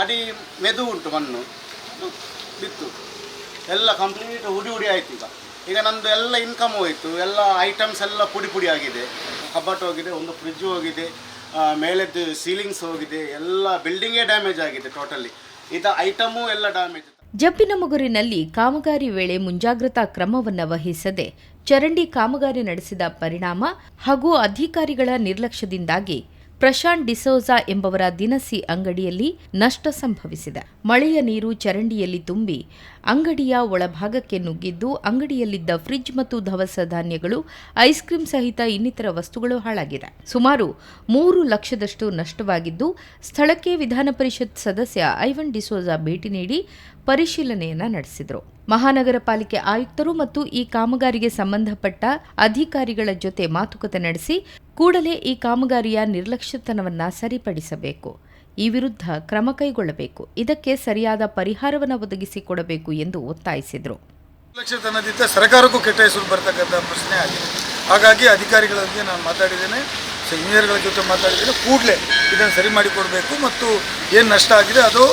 ಅಡಿ ಮೆದು ಉಂಟು ಮಣ್ಣು. ಬಿತ್ತು. ಎಲ್ಲ ಕಂಪ್ಲೀಟ್ ಹುಡಿ ಹುಡಿ ಆಯಿತು ಈಗ. ಈಗ ನಂದು ಎಲ್ಲ ಇನ್ಕಮ್ ಹೋಯಿತು. ಎಲ್ಲ ಐಟಮ್ಸ್ ಎಲ್ಲ ಪುಡಿ ಪುಡಿ ಆಗಿದೆ. ಕಬ್ಬಟ್ ಹೋಗಿದೆ, ಒಂದು ಫ್ರಿಜ್ ಹೋಗಿದೆ ಮೇಲೆದ್ದು ಸೀಲಿಂಗ್ಸ್ ಹೋಗಿದೆ. ಎಲ್ಲ ಬಿಲ್ಡಿಂಗೇ ಡ್ಯಾಮೇಜ್ ಆಗಿದೆ ಟೋಟಲಿ ಇದು ಐಟಮು ಎಲ್ಲ ಡ್ಯಾಮೇಜ್ ಜಬ್ಬಿನ ಮುಗುರಿನಲ್ಲಿ ಕಾಮಗಾರಿ ವೇಳೆ ಮುಂಜಾಗ್ರತಾ ಕ್ರಮವನ್ನು ವಹಿಸದೆ ಚರಂಡಿ ಕಾಮಗಾರಿ ನಡೆಸಿದ ಪರಿಣಾಮ ಹಾಗೂ ಅಧಿಕಾರಿಗಳ ನಿರ್ಲಕ್ಷ್ಯದಿಂದಾಗಿ ಪ್ರಶಾಂತ್ ಡಿಸೋಜಾ ಎಂಬವರ ದಿನಸಿ ಅಂಗಡಿಯಲ್ಲಿ ನಷ್ಟ ಸಂಭವಿಸಿದೆ. ಮಳೆಯ ನೀರು ಚರಂಡಿಯಲ್ಲಿ ತುಂಬಿ ಅಂಗಡಿಯ ಒಳಭಾಗಕ್ಕೆ ನುಗ್ಗಿದ್ದು, ಅಂಗಡಿಯಲ್ಲಿದ್ದ ಫ್ರಿಡ್ಜ್ ಮತ್ತು ದವಸ ಧಾನ್ಯಗಳು, ಐಸ್ ಸಹಿತ ಇನ್ನಿತರ ವಸ್ತುಗಳು ಹಾಳಾಗಿದೆ. ಸುಮಾರು ಮೂರು ಲಕ್ಷದಷ್ಟು ನಷ್ಟವಾಗಿದ್ದು, ಸ್ಥಳಕ್ಕೆ ವಿಧಾನ ಪರಿಷತ್ ಸದಸ್ಯ ಐವನ್ ಡಿಸೋಜಾ ಭೇಟಿ ನೀಡಿ ಪರಿಶೀಲನೆಯನ್ನ ನಡೆಸಿದರು. ಮಹಾನಗರ ಪಾಲಿಕೆ ಆಯುಕ್ತರು ಮತ್ತು ಈ ಕಾಮಗಾರಿಗೆ ಸಂಬಂಧಪಟ್ಟ ಅಧಿಕಾರಿಗಳ ಜೊತೆ ಮಾತುಕತೆ ನಡೆಸಿ ಕೂಡಲೇ ಈ ಕಾಮಗಾರಿಯ ನಿರ್ಲಕ್ಷ್ಯತನವನ್ನು ಸರಿಪಡಿಸಬೇಕು. ಈ ವಿರುದ್ಧ ಕ್ರಮ ಕೈಗೊಳ್ಳಬೇಕು. ಇದಕ್ಕೆ ಸರಿಯಾದ ಪರಿಹಾರವನ್ನು ಒದಗಿಸಿಕೊಡಬೇಕು ಎಂದು ಒತ್ತಾಯಿಸಿದರು. ನಿರ್ಲಕ್ಷ್ಯತನದಿಂದ ಸರ್ಕಾರಕ್ಕೂ ಕೆಟ್ಟ ಹೆಸರು ಬರ್ತಕ್ಕಂಥ ಪ್ರಶ್ನೆ ಆಗಿದೆ. ಹಾಗಾಗಿ ಅಧಿಕಾರಿಗಳೊಂದಿಗೆ ನಾನು ಮಾತಾಡಿದ್ದೇನೆ. ಇಂಜಿನಿಯರ್ಗಳ ಜೊತೆ ಮಾತಾಡಿದ್ದೇನೆ. ಕೂಡಲೇ ಇದನ್ನು ಸರಿ ಮಾಡಿಕೊಡಬೇಕು ಮತ್ತು ಏನು ನಷ್ಟ ಆಗಿದೆ ಅದು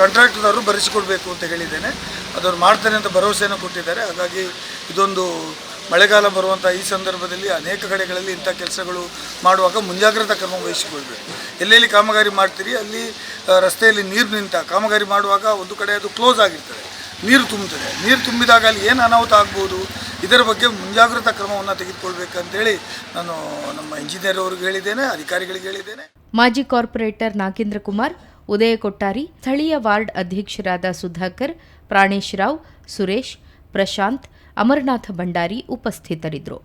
ಕಾಂಟ್ರಾಕ್ಟರ್ದವರು ಭರಿಸಿಕೊಡ್ಬೇಕು ಅಂತ ಹೇಳಿದ್ದೇನೆ. ಅದನ್ನು ಮಾಡ್ತಾರೆ ಅಂತ ಭರವಸೆಯನ್ನು ಕೊಟ್ಟಿದ್ದಾರೆ. ಹಾಗಾಗಿ ಇದೊಂದು ಮಳೆಗಾಲ ಬರುವಂಥ ಈ ಸಂದರ್ಭದಲ್ಲಿ ಅನೇಕ ಕಡೆಗಳಲ್ಲಿ ಇಂಥ ಕೆಲಸಗಳು ಮಾಡುವಾಗ ಮುಂಜಾಗ್ರತಾ ಕ್ರಮ ವಹಿಸಿಕೊಳ್ಬೇಕು. ಎಲ್ಲೆಲ್ಲಿ ಕಾಮಗಾರಿ ಮಾಡ್ತೀರಿ, ಅಲ್ಲಿ ರಸ್ತೆಯಲ್ಲಿ ನೀರು ನಿಂತ ಕಾಮಗಾರಿ ಮಾಡುವಾಗ ಒಂದು ಕಡೆ ಅದು ಕ್ಲೋಸ್ ಆಗಿರ್ತದೆ. ನೀರು ತುಂಬುತ್ತದೆ. ನೀರು ತುಂಬಿದಾಗ ಅಲ್ಲಿ ಏನು ಅನಾಹುತ ಆಗ್ಬೋದು, ಇದರ ಬಗ್ಗೆ ಮುಂಜಾಗ್ರತಾ ಕ್ರಮವನ್ನು ತೆಗೆದುಕೊಳ್ಬೇಕಂತೇಳಿ ನಾನು ನಮ್ಮ ಇಂಜಿನಿಯರ್ ಅವ್ರಿಗೆ ಹೇಳಿದ್ದೇನೆ, ಅಧಿಕಾರಿಗಳಿಗೆ ಹೇಳಿದ್ದೇನೆ. ಮಾಜಿ ಕಾರ್ಪೊರೇಟರ್ ನಾಗೇಂದ್ರ ಕುಮಾರ್ ಉದಯ ಕೊಟ್ಟಾರಿ ಸ್ಥಳೀಯ ವಾರ್ಡ್ ಅಧ್ಯಕ್ಷರಾದ ಸುಧಾಕರ್ ಪ್ರಾಣೇಶ್ ರಾವ್ ಸುರೇಶ್ ಪ್ರಶಾಂತ್ ಅಮರನಾಥ ಭಂಡಾರಿ ಉಪಸ್ಥಿತರಿದ್ದರು.